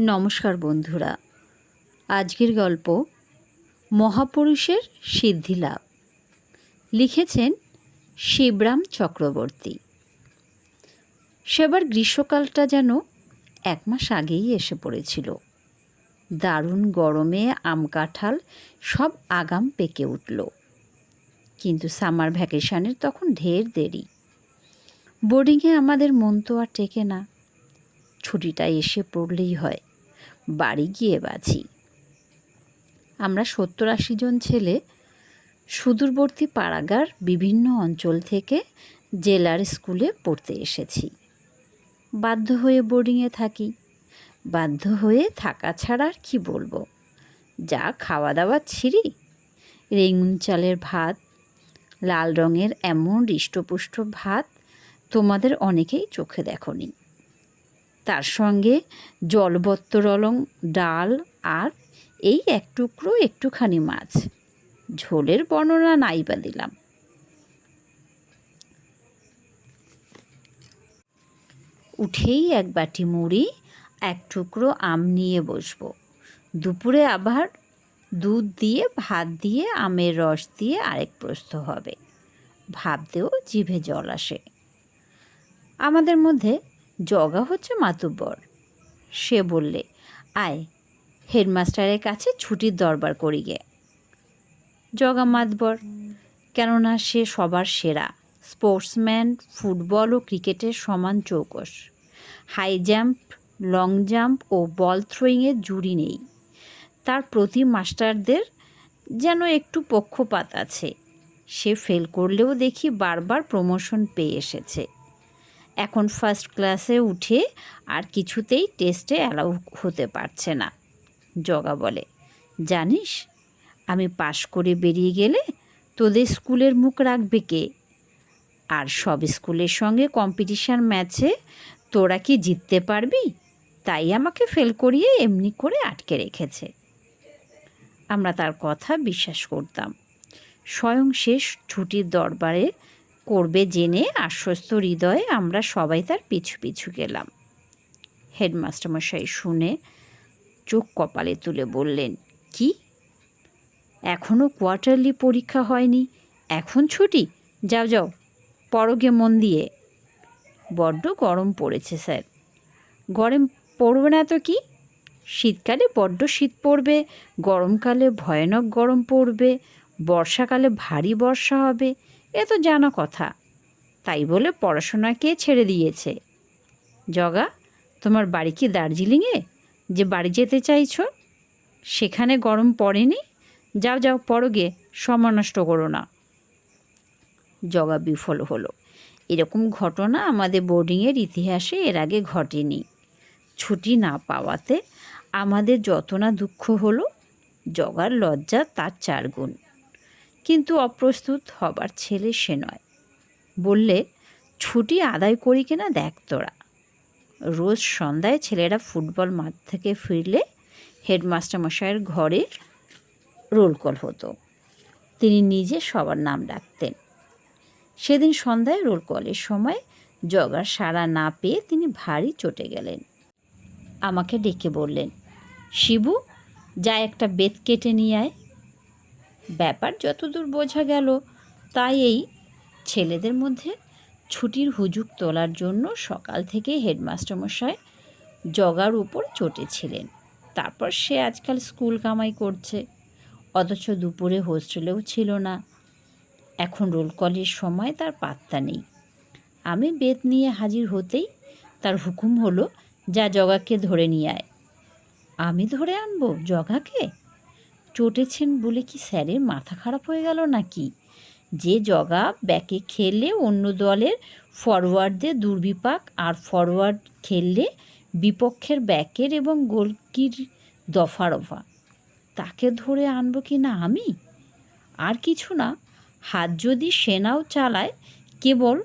নমস্কার বন্ধুরা। আজকের গল্প মহাপুরুষের সিদ্ধিলাভ লিখেছেন শিবরাম চক্রবর্তী। সেবার গ্রীষ্মকালটা যেন এক মাস আগেই এসে পড়েছিল। দারুণ গরমে আম কাঁঠাল সব আগাম পেকে উঠল। কিন্তু সামার ভ্যাকেশনের তখন ঢের দেরি। বোর্ডিংয়ে আমাদের মন তো আর টেকে না। ছুটিটা এসে পড়লেই হয়। বাড়ি গিয়ে বাঁচি। আমরা সত্তর আশি জন ছেলে সুদূরবর্তী পাড়াগার বিভিন্ন অঞ্চল থেকে জেলার স্কুলে পড়তে এসেছি। বাধ্য হয়ে বোর্ডিংয়ে থাকি। বাধ্য হয়ে থাকা ছাড়া আর কী বলব? যা খাওয়া দাওয়া ছিঁড়ি। রেঙুন চালের ভাত, লাল রঙের এমন হৃষ্টপুষ্ট ভাত তোমাদের অনেকেই চোখে দেখনি। তার সঙ্গে জলবত্তরলং ডাল আর এই এক টুকরো একটুখানি মাছ। ঝোলের বর্ণনা নাই বা দিলাম। উঠেই এক বাটি মুড়ি, এক টুকরো আম নিয়ে বসবো। দুপুরে আবার দুধ দিয়ে, ভাত দিয়ে, আমের রস দিয়ে আরেক প্রস্ত হবে। ভাবতেও জিভে জল আসে। আমাদের মধ্যে জগা হচ্ছে মাতুব্বর। সে বললে, আয়, হেডমাস্টারের কাছে ছুটির দরবার করি গে। জগা মাতবর কেননা সে সবার সেরা, স্পোর্টসম্যান, ফুটবল ও ক্রিকেটের সমান চৌকস। হাই জাম্প, লং জাম্প ও বল থ্রোয়িংয়ের জুড়ি নেই। তার প্রতি মাস্টারদের যেন একটু পক্ষপাত আছে। সে ফেল করলেও দেখি বারবার প্রমোশন পেয়ে এসেছে। এখন ফার্স্ট ক্লাসে উঠে আর কিছুতেই টেস্টে অ্যালাউ হতে পারছে না। জগা বলে, জানিস, আমি পাশ করে বেরিয়ে গেলে তোদের স্কুলের মুখ রাখবে কে? আর সব স্কুলের সঙ্গে কম্পিটিশান ম্যাচে তোরা কি জিততে পারবি? তাই আমাকে ফেল করিয়ে এমনি করে আটকে রেখেছে। আমরা তার কথা বিশ্বাস করতাম। স্বয়ং শেষ ছুটির দরবারে করবে জেনে আশ্বস্ত হৃদয়ে আমরা সবাই তার পিছু পিছু গেলাম। হেডমাস্টারমশাই শুনে চোখ কপালে তুলে বললেন, কি? এখনও কোয়ার্টারলি পরীক্ষা হয়নি? এখন ছুটি? যাও যাও, পরগে মন দিয়ে। বড্ড গরম পড়েছে, স্যার। গরম পড়বে না তো কি? শীতকালে বড্ড শীত পড়বে, গরমকালে ভয়ানক গরম পড়বে, বর্ষাকালে ভারী বর্ষা হবে এ তো জানা কথা। তাই বলে পড়াশোনাকে ছেড়ে দিয়েছে। জগা, তোমার বাড়ি কি দার্জিলিংয়ে? যে বাড়ি যেতে চাইছো? সেখানে গরম পড়েনি? যাও যাও, পড়ো গে, সময় নষ্ট করো না। জগা বিফল হলো। এরকম ঘটনা আমাদের বোর্ডিংয়ের ইতিহাসে এর আগে ঘটেনি। ছুটি না পাওয়াতে আমাদের যত না দুঃখ হলো, জগার লজ্জা তার চার গুণ। কিন্তু অপ্রস্তুত হবার ছেলে সে নয়। বললে, ছুটি আদায় করি কিনা দেখ তোরা। রোজ সন্ধ্যায় ছেলেরা ফুটবল মাঠ থেকে ফিরলে হেডমাস্টার মশাইয়ের ঘরে রোল কল হতো। তিনি নিজে সবার নাম ডাকতেন। সেদিন সন্ধ্যায় রোল কলের সময় জগার সাড়া না পেয়ে তিনি ভারী চটে গেলেন। আমাকে ডেকে বললেন, শিবু, যা একটা বেত কেটে নিয়ে আয়। ব্যাপার যতদূর বোঝা গেল, তাই এই ছেলেদের মধ্যে ছুটির হুজুক তোলার জন্য সকাল থেকে হেডমাস্টারমশাই জগার উপর চটেছিলেন। তারপর সে আজকাল স্কুল কামাই করছে, অথচ দুপুরে হোস্টেলেও ছিল না। এখন রোল কলের সময় তার পাত্তা নেই। আমি বেত নিয়ে হাজির হতেই তার হুকুম হলো, যা জগাকে ধরে নিয়ে আয়। আমি ধরে আনব? জগাকে? চটেছেন বলে কি স্যারের মাথা খারাপ হয়ে গেল নাকি? যে জগা ব্যাকে খেললে অন্য দলের ফরওয়ার্ডদের দুর্বিপাক আর ফরওয়ার্ড খেললে বিপক্ষের ব্যাকের এবং গোলকির দফারফা তাকে ধরে আনব কি না আমি? আর কিছু না, হাত যদি সেনাও চালায়, কেবল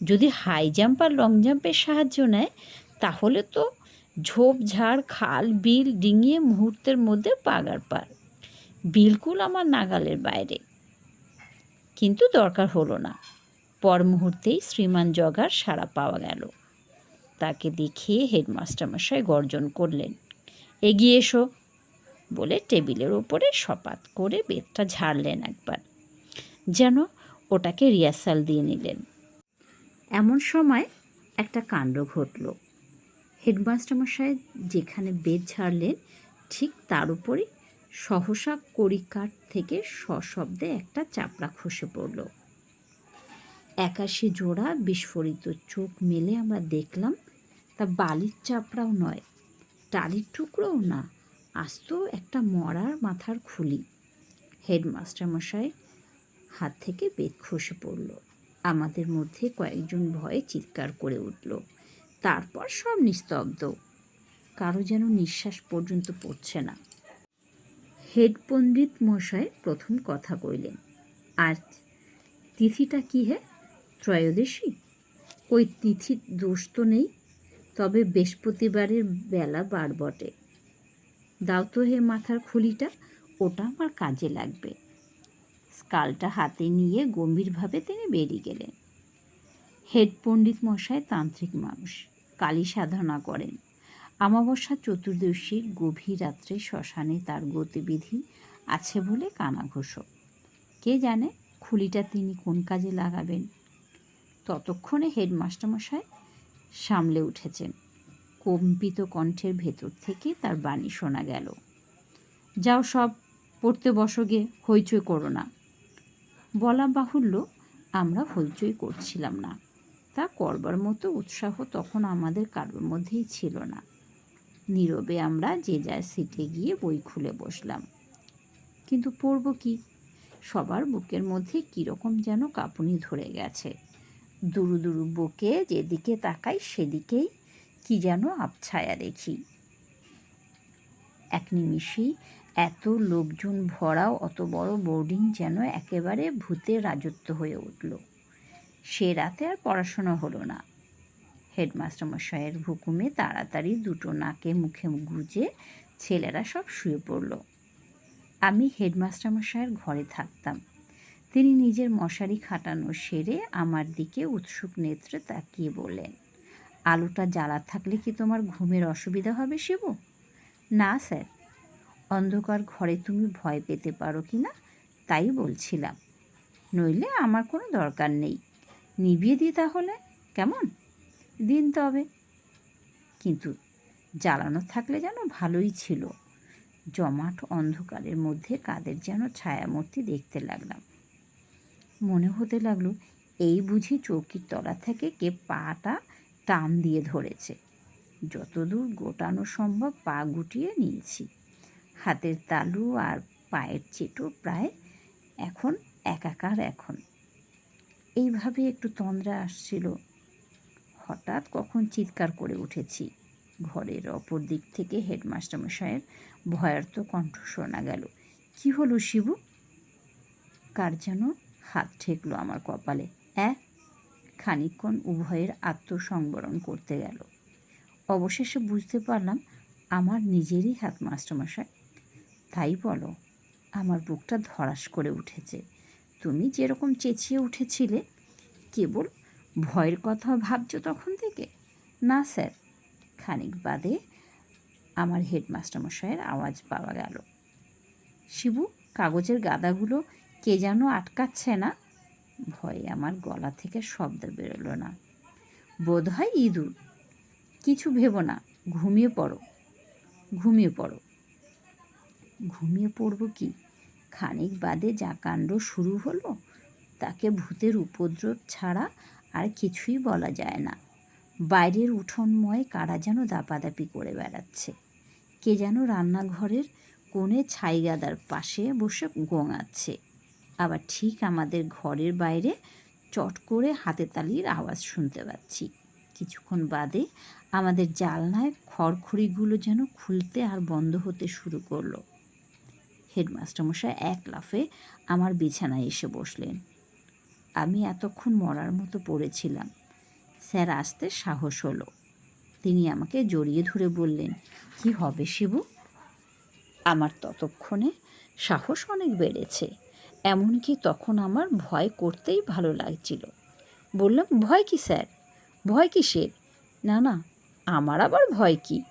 যদি হাই জাম্প আর লং জাম্পের সাহায্য নেয়, তাহলে তো ঝোপঝাড়, খাল, বিল ডিঙিয়ে মুহূর্তের মধ্যে পাগার পার। বিলকুল আমার নাগালের বাইরে। কিন্তু দরকার হলো না। পর মুহূর্তেই শ্রীমান জগার সাড়া পাওয়া গেল। তাকে দেখে হেডমাস্টার মশাই গর্জন করলেন, এগিয়ে এসো। বলে টেবিলের ওপরে সপাত করে বেতটা ঝাড়লেন একবার। যেন ওটাকে রিহার্সাল দিয়ে নিলেন। এমন সময় একটা কাণ্ড ঘটল। হেডমাস্টারমশাই যেখানে বেদ ঝাড়লেন, ঠিক তার উপরে সহসা কড়িকাঠ থেকে সশব্দে একটা চাপড়া খসে পড়ল। একাশি জোড়া বিস্ফোরিত চোখ মেলে আমরা দেখলাম, তা বালির চাপড়াও নয়, টালির টুকরোও না, আস্ত একটা মরার মাথার খুলি। হেডমাস্টার মশাই হাত থেকে বেদ খসে পড়ল। আমাদের মধ্যে কয়েকজন ভয়ে চিৎকার করে উঠল। তারপর সব নিস্তব্ধ। কারও যেন নিঃশ্বাস পর্যন্ত পড়ছে না। হেড পণ্ডিত মশাই প্রথম কথা কইলেন, আর তিথিটা কি হে? ত্রয়োদশী? ওই তিথির দোষ তো নেই, তবে বৃহস্পতিবারের বেলা বার বটে। দাও তো হে মাথার খুলিটা, ওটা আমার কাজে লাগবে। স্কালটা হাতে নিয়ে গম্ভীরভাবে তিনি বেরিয়ে গেলেন। হেড পণ্ডিত মশাই তান্ত্রিক মানুষ, কালী সাধনা করেন। অমাবস্যা চতুর্দশীর গভীর রাত্রে শ্মশানে তার গতিবিধি আছে বলে কানাঘোষ কে জানে খুলিটা তিনি কোন কাজে লাগাবেন? ততক্ষণে হেডমাস্টারমশাই সামলে উঠেছেন। কম্পিত কণ্ঠের ভেতর থেকে তার বাণী শোনা গেল। যাও সব পড়তে বসগে হইচই করো না। বলা বাহুল্য আমরা হইচই করছিলাম না। তা করবার মতো উৎসাহ তখন আমাদের কারোর মধ্যেই ছিল না। নীরবে আমরা যে যার সিটে গিয়ে বই খুলে বসলাম। কিন্তু পড়ব কি? সবার বুকের মধ্যে কীরকম যেন কাঁপুনি ধরে গেছে। দুরু দুরু বুকে যেদিকে তাকাই সেদিকেই কি যেন আবছায়া দেখি। এক নিমিষেই এত লোকজন ভরাও অত বড় বোর্ডিং যেন একেবারে ভূতের রাজত্ব হয়ে উঠল। সে রাতে আর পড়াশোনা হলো না। হেডমাস্টার মশাইয়ের হুকুমে তাড়াতাড়ি দুটো নাকে মুখে গুজে ছেলেরা সব শুয়ে পড়ল। আমি হেডমাস্টার মশাইয়ের ঘরে থাকতাম। তিনি নিজের মশারি খাটানো সেরে আমার দিকে উৎসুক নেত্রে তাকিয়ে বললেন, আলোটা জ্বালা থাকলে কি তোমার ঘুমের অসুবিধা হবে শিবু? না, স্যার। অন্ধকার ঘরে তুমি ভয় পেতে পারো কি না, তাই বলছিলাম। নইলে আমার কোনো দরকার নেই। নিভিয়ে দিই তাহলে, কেমন? দিন তবে। কিন্তু জ্বালানো থাকলে যেন ভালোই ছিল। জমাট অন্ধকারের মধ্যে কাদের যেন ছায়ামূর্তি দেখতে লাগলাম। মনে হতে লাগল, এই বুঝি চৌকির তলা থেকে কে পাটা টান দিয়ে ধরেছে। যতদূর গোটানো সম্ভব পা গুটিয়ে নিয়েছি। হাতের তালু আর পায়ের চেটো প্রায় এখন একাকার এখন। এইভাবে একটু তন্দ্রা আসছিল। হঠাৎ কখন চিৎকার করে উঠেছি। ঘরের অপর দিক থেকে হেডমাস্টার মশাইয়ের ভয়ার্থ কণ্ঠ শোনা গেল। কি হলো শিবু? কার যেন হাত ঠেকলো আমার কপালে। এক খানিকক্ষণ উভয়ের আত্মসংবরণ করতে গেল। অবশেষে বুঝতে পারলাম আমার নিজেরই হাত মাস্টারমশাই তাই বলো, আমার বুকটা ধরাস করে উঠেছে। তুমি যেরকম চেঁচিয়ে উঠেছিলে, কেবল ভয়ের কথা ভাবছ তখন থেকে? না, স্যার। খানিক বাদে আমার হেডমাস্টারমশাইয়ের আওয়াজ পাওয়া গেল। শিবু, কাগজের গাদাগুলো কে যেন আটকাচ্ছে না? ভয়ে আমার গলা থেকে শব্দ বেরোলো না। বোধ হয় ইঁদুর। কিছু ভেবো না, ঘুমিয়ে পড়ো। ঘুমিয়ে পড়ো। ঘুমিয়ে পড়ব কি? খানিক বাদে যা কাণ্ড শুরু হলো, তাকে ভূতের উপদ্রব ছাড়া আর কিছুই বলা যায় না। বাইরের উঠোনময় কারা যেন দাপাদাপি করে বেড়াচ্ছে। কে যেন রান্নাঘরের কোণে ছাইগাদার পাশে বসে গোঙাচ্ছে। আবার ঠিক আমাদের ঘরের বাইরে চট করে হাতে তালির আওয়াজ শুনতে পাচ্ছি। কিছুক্ষণ বাদে আমাদের জালনায় খড়খড়িগুলো যেন খুলতে আর বন্ধ হতে শুরু করল। হেডমাস্টারমশাই এক লাফে আমার বিছানায় এসে বসলেন। আমি এতক্ষণ মরার মতো পড়েছিলাম। স্যার আসতে সাহস হলো। তিনি আমাকে জড়িয়ে ধরে বললেন, কি হবে শিবু? আমার ততক্ষণে সাহস অনেক বেড়েছে। এমনকি তখন আমার ভয় করতেই ভালো লাগছিল। বললাম, ভয় কি স্যার? ভয় কিসের? না না, আমার আবার ভয় কি?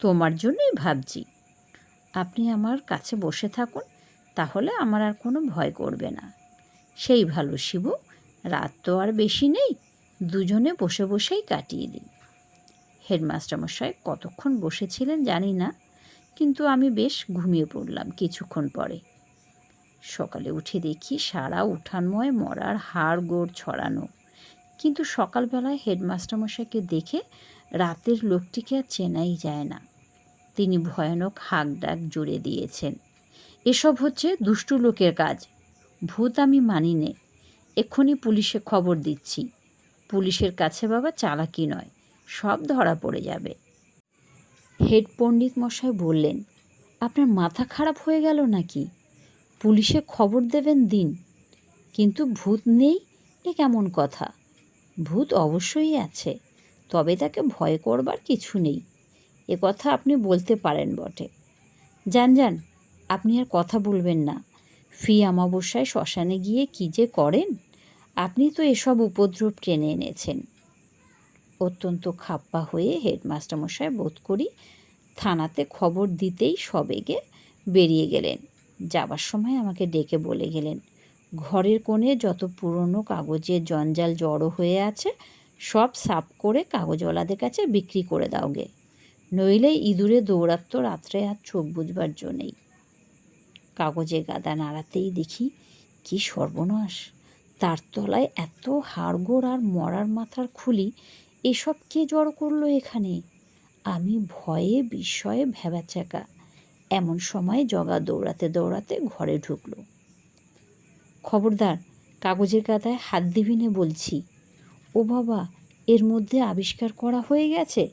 তোমার জন্যই ভাবছি। আপনি আমার কাছে বসে থাকুন, তাহলে আমার আর কোনো ভয় করবে না। সেই ভালো শিবু রাত তো আর বেশি নেই, দুজনে বসে বসেই কাটিয়ে দিই। হেডমাস্টারমশাই কতক্ষণ বসেছিলেন জানি না, কিন্তু আমি বেশ ঘুমিয়ে পড়লাম কিছুক্ষণ পরে। সকালে উঠে দেখি সারা উঠানময় মরার হাড় গোড় ছড়ানো, কিন্তু সকালবেলায় হেডমাস্টারমশাইকে দেখে রাতের লোকটিকে আর চেনাই যায় না। তিনি ভয়ানক হাঁক ডাক জুড়ে দিয়েছেন। এসব হচ্ছে দুষ্টু লোকের কাজ, ভূত আমি মানি নে। এক্ষুনি পুলিশে খবর দিচ্ছি। পুলিশের কাছে বাবা চালাকি নয়, সব ধরা পড়ে যাবে। হেড পণ্ডিত মশাই বললেন, আপনার মাথা খারাপ হয়ে গেল নাকি? পুলিশে খবর দেবেন দিন। কিন্তু ভূত নেই, এ কেমন কথা? ভূত অবশ্যই আছে, তবে তাকে ভয় করবার কিছু নেই। এ কথা আপনি বলতে পারেন বটে। যান যান, আপনি আর কথা বলবেন না। ফি অমাবস্যায় শ্মশানে গিয়ে কী যে করেন? আপনি তো এসব উপদ্রব টেনে এনেছেন। অত্যন্ত খাপ্পা হয়ে হেডমাস্টারমশাই বোধ করি থানাতে খবর দিতেই সবেগে বেরিয়ে গেলেন। যাবার সময় আমাকে ডেকে বলে গেলেন, ঘরের কোণে যত পুরনো কাগজের জঞ্জাল জড়ো হয়ে আছে, সব সাফ করে কাগজওয়ালাদের কাছে বিক্রি করে দাও গে। নইলে ইঁদুরে দৌড়াত্ম রাত্রে আর চোখ বুঝবার জন্যেই কাগজে গাদা নাড়াতেই দেখি কি সর্বনাশ। তার তলায় এত হাড়গোড় আর মরার মাথার খুলি, এসব কে জড়ো করল এখানে? আমি ভয়ে, বিস্ময়ে ভেবাচাকা এমন সময় জগা দৌড়াতে দৌড়াতে ঘরে ঢুকলো। খবরদার, কাগজের গাদায় হাত দিবি নে বলছি, ও বাবা, এর মধ্যে আবিষ্কার করা হয়ে গেছে?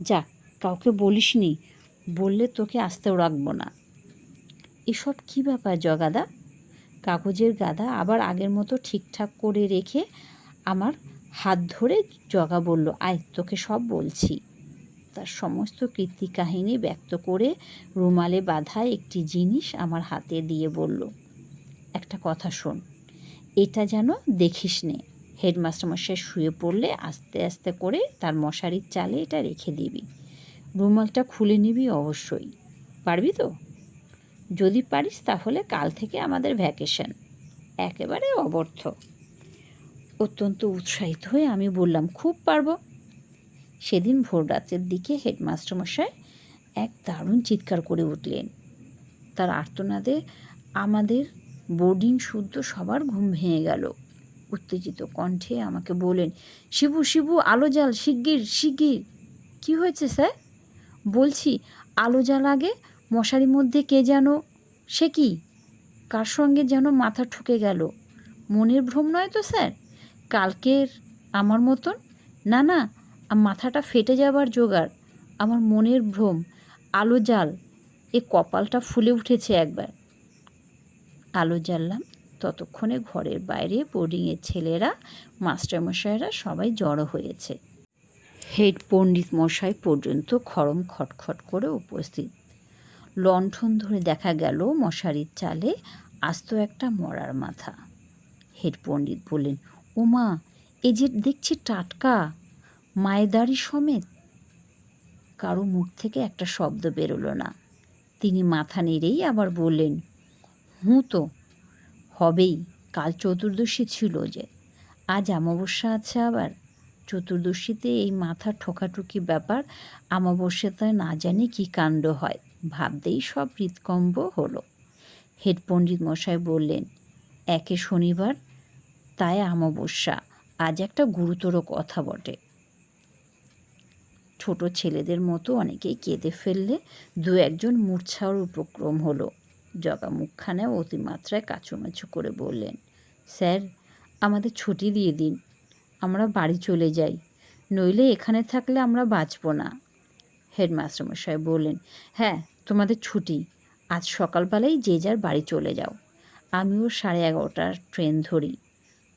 যাক, কাউকে বলিসনি, বললে তোকে আসতেও রাখব না। এসব কি ব্যাপার জগাদা? কাগজের গাদা আবার আগের মতো ঠিকঠাক করে রেখে আমার হাত ধরে জগা বলল, আয়, তোকে সব বলছি। তার সমস্ত কীর্তি কাহিনী ব্যক্ত করে রুমালে বাঁধা একটি জিনিস আমার হাতে দিয়ে বলল, একটা কথা শোন, এটা যেন দেখিস নে। হেডমাস্টারমশাই শুয়ে পড়লে আস্তে আস্তে করে তার মশারির চালে এটা রেখে দিবি। রুমালটা খুলে নিবি অবশ্যই। পারবি তো? যদি পারিস তাহলে কাল থেকে আমাদের ভ্যাকেশন একেবারে অবর্থ। অত্যন্ত উৎসাহিত হয়ে আমি বললাম, খুব পারব। সেদিন ভোর রাতের দিকে হেডমাস্টারমশাই এক দারুণ চিৎকার করে উঠলেন। তার আর্তনাদে আমাদের বোর্ডিং শুদ্ধ সবার ঘুম ভেঙে গেল। উত্তেজিত কণ্ঠে আমাকে বলেন শিবু শিবু, আলো জাল শিগগির শিগগির। কী হয়েছে, স্যার? বলছি, আলো জাল আগে মশারির মধ্যে কে যেন, সে কি? কার সঙ্গে যেন মাথা ঠুকে গেল? মনের ভ্রম নয় তো, স্যার? কালকের আমার মতন? না না, মাথাটা ফেটে যাবার জোগাড়, আমার মনের ভ্রম, আলো জাল, এ কপালটা ফুলে উঠেছে একবার। আলো জ্বাললাম, ততক্ষণে ঘরের বাইরে বোর্ডিংয়ের ছেলেরা, মাস্টারমশাইরা সবাই জড়ো হয়েছে। হেড পণ্ডিত মশাই পর্যন্ত খরম খটখট করে উপস্থিত। লণ্ঠন ধরে দেখা গেল মশারির চালে আস্ত একটা মরার মাথা। হেড পণ্ডিত বললেন ও মা এ যে দেখছি টাটকা, মায়েদারি সমেত। কারও মুখ থেকে একটা শব্দ বেরোলো না। তিনি মাথা নেড়েই আবার বললেন, হুঁ তো, হবেই, কাল চতুর্দশী ছিল যে। আজ অমাবস্যা আছে আবার। চতুর্দশীতে এই মাথা ঠোকাঠুকি ব্যাপার অমাবস্যাতে না জানি কি কাণ্ড হয়। ভাবতেই সব হৃৎকম্ব হলো। হেড পণ্ডিত মশাই বললেন, একে শনিবার, তাই অমাবস্যা। আজ একটা গুরুতর কথা বটে। ছোট ছেলেদের মতো অনেকেই কেঁদে ফেললে দু একজন মূর্ছার উপক্রম হলো। জগা মুখখানে অতিমাত্রায় কাচুমাচু করে বললেন, স্যার, আমাদের ছুটি দিয়ে দিন। আমরা বাড়ি চলে যাই। নইলে এখানে থাকলে আমরা বাঁচব না। হেডমাস্টারমশাই বললেন হ্যাঁ তোমাদের ছুটি। আজ সকালবেলাই যে যার বাড়ি চলে যাও। আমিও সাড়ে এগারোটার ট্রেন ধরি।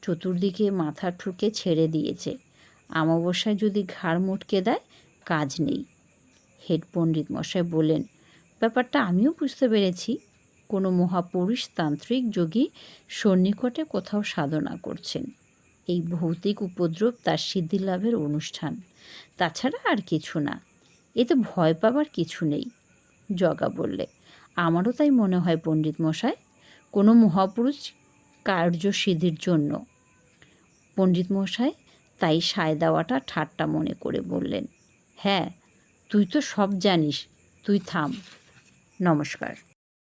চতুর্দিকে মাথা ঠুকে ছেড়ে দিয়েছে। আমাবস্যায় যদি ঘাড় মুটকে দেয়, কাজ নেই। হেড পণ্ডিত মশাই বললেন, ব্যাপারটা আমিও বুঝতে পেরেছি। কোনো মহাপুরুষ তান্ত্রিক যোগী সন্নিকটে কোথাও সাধনা করছেন। এই ভৌতিক উপদ্রব তার সিদ্ধিলাভের অনুষ্ঠান। তাছাড়া আর কিছু না। এতে ভয় পাবার কিছু নেই, জগা বললে। আমারও তাই মনে হয় পণ্ডিত মশাই, কোনো মহাপুরুষ কার্যসিদ্ধির জন্য। পণ্ডিত মশাই তাই সায় দেওয়াটা ঠাট্টা মনে করে বললেন। হ্যাঁ তুই তো সব জানিস, তুই থাম। নমস্কার।